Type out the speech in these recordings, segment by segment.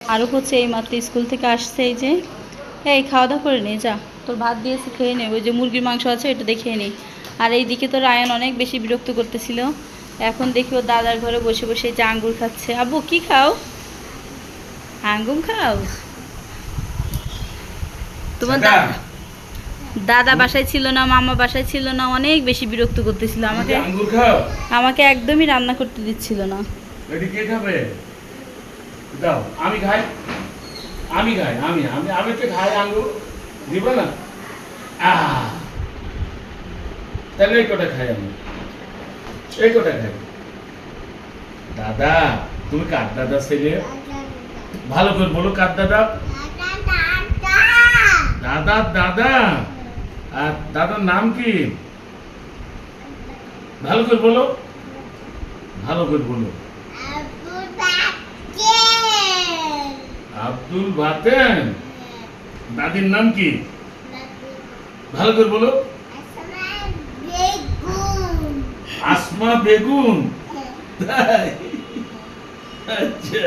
আরও হচ্ছে এই মাত্র স্কুল থেকে আসছে এই যে। এই খাওয়া দাওয়া করে নে যা। তোর ভাত দিয়েছে খেয়ে নে। ওই যে মুরগির মাংস আছে এটা দেখে নে। আর এইদিকে তো রায়ন অনেক বেশি বিরক্ত করতেছিল। এখন দেখি ও দাদার ঘরে বসে বসে যে আঙ্গুর খাচ্ছে। আব্বু কি খাও? আঙ্গুর খাও। তোমার দাদা দাদা বাসায় ছিল না মামা বাসায় ছিল না অনেক বেশি বিরক্ত করতেছিল আমাকে। আমাকে একদমই রান্না করতে দিচ্ছিল না। দাও। আমি খাই? আমি খাই, আমি আমি আমি তো খাই দিব না? তাহলে এই কটা খাই আমি। এই কটা খাই। দাদা, তুমি কার দাদা ছেলে? ভালো করে বলো কার দাদা? দাদা দাদা। আর দাদার নাম কি? ভালো করে বলো। ভালো করে বলো। আব্দুল বাতেন। দাদির নাম কি? ভালো করে বলো। আসমা বেগুন? আচ্ছা।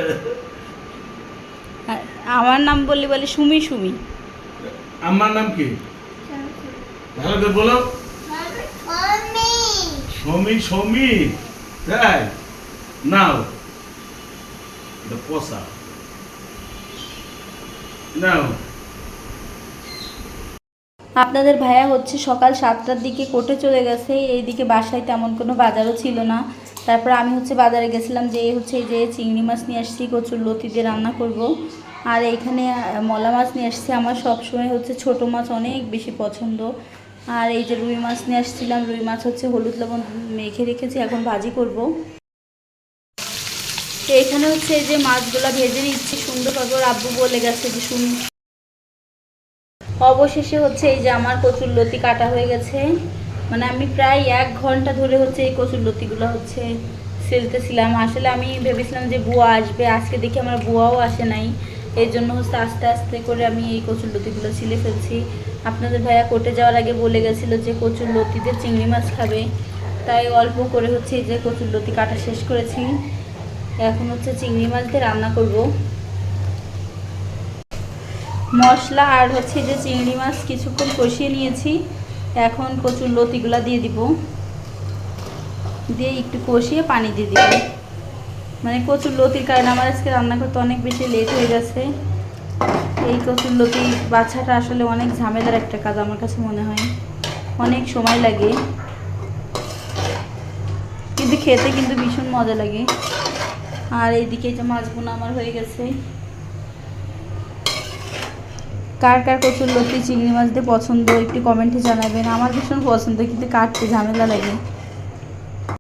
আর আমার নাম বললে বলে সুমি সুমি। আমার নাম কি? ভালো করে বলো। সমী সমী। তাই? নাও। এটা পোষা আপনাদের ভাইয়া হচ্ছে সকাল সাতটার দিকে কোর্টে চলে গেছে এইদিকে বাসায় তেমন কোনো বাজারও ছিল না। তারপর আমি হচ্ছে বাজারে গেছিলাম যে হচ্ছে এই যে চিংড়ি মাছ নিয়ে আসছি কচুর লতি দিয়ে রান্না করব। আর এইখানে আহ, মলা মাছ নিয়ে আসছি আমার সবসময় হচ্ছে ছোট মাছ অনেক বেশি পছন্দ। আর এই যে রুই মাছ নিয়ে আসছিলাম রুই মাছ হচ্ছে হলুদ লবণ মেখে রেখেছি এখন ভাজি করব। তো এখানে হচ্ছে যে মাছগুলো ভেজে নিচ্ছি, সুন্দরভাবে ওর আব্বু বলে গেছে যে শুন। অবশেষে হচ্ছে এই যে আমার কচুর লতি কাটা হয়ে গেছে। মানে আমি প্রায় এক ঘণ্টা ধরে হচ্ছে এই কচুর লতিগুলো হচ্ছে সেলতেছিলাম। আসলে আমি ভেবেছিলাম যে বুয়া আসবে, আজকে দেখি আমার বুয়াও আসে নাই। এই জন্য হচ্ছে আস্তে আস্তে করে আমি এই কচুর লতিগুলো ছিলে ফেলছি। আপনাদের ভাইয়া কোর্টে যাওয়ার আগে বলে গেছিল যে কচুর লতিতে চিংড়ি মাছ খাবে। তাই অল্প করে হচ্ছে এই যে কচুর লতি কাটা শেষ করেছি। এখন হচ্ছে চিংড়ি মাছ দিয়ে রান্না করব। মশলা আর হচ্ছে যে চিংড়ি মাছ কিছুক্ষণ কষিয়ে নিয়েছি। এখন কচুর লতিগুলা দিয়ে দিব। দিয়ে একটু কষিয়ে পানি দিয়ে দিব। মানে কচুর লতির কারণে আমার আজকে রান্না করতে অনেক বেশি লেট হয়ে গেছে। এই কচুর লতি বাছাটা আসলে অনেক ঝামেলার একটা কাজ আমার কাছে মনে হয়। অনেক সময় লাগে। কিন্তু খেতে কিন্তু ভীষণ মজা লাগে। আর এইদিকে এই যে মাছগুলো আমার হয়ে গেছে। কার কার কচুর লতি চিংড়ি মাছ দিয়ে পছন্দ, একটু কমেন্টে জানাবেন। আমার ভীষণ পছন্দ, কিন্তু কাটতে ঝামেলা লাগে।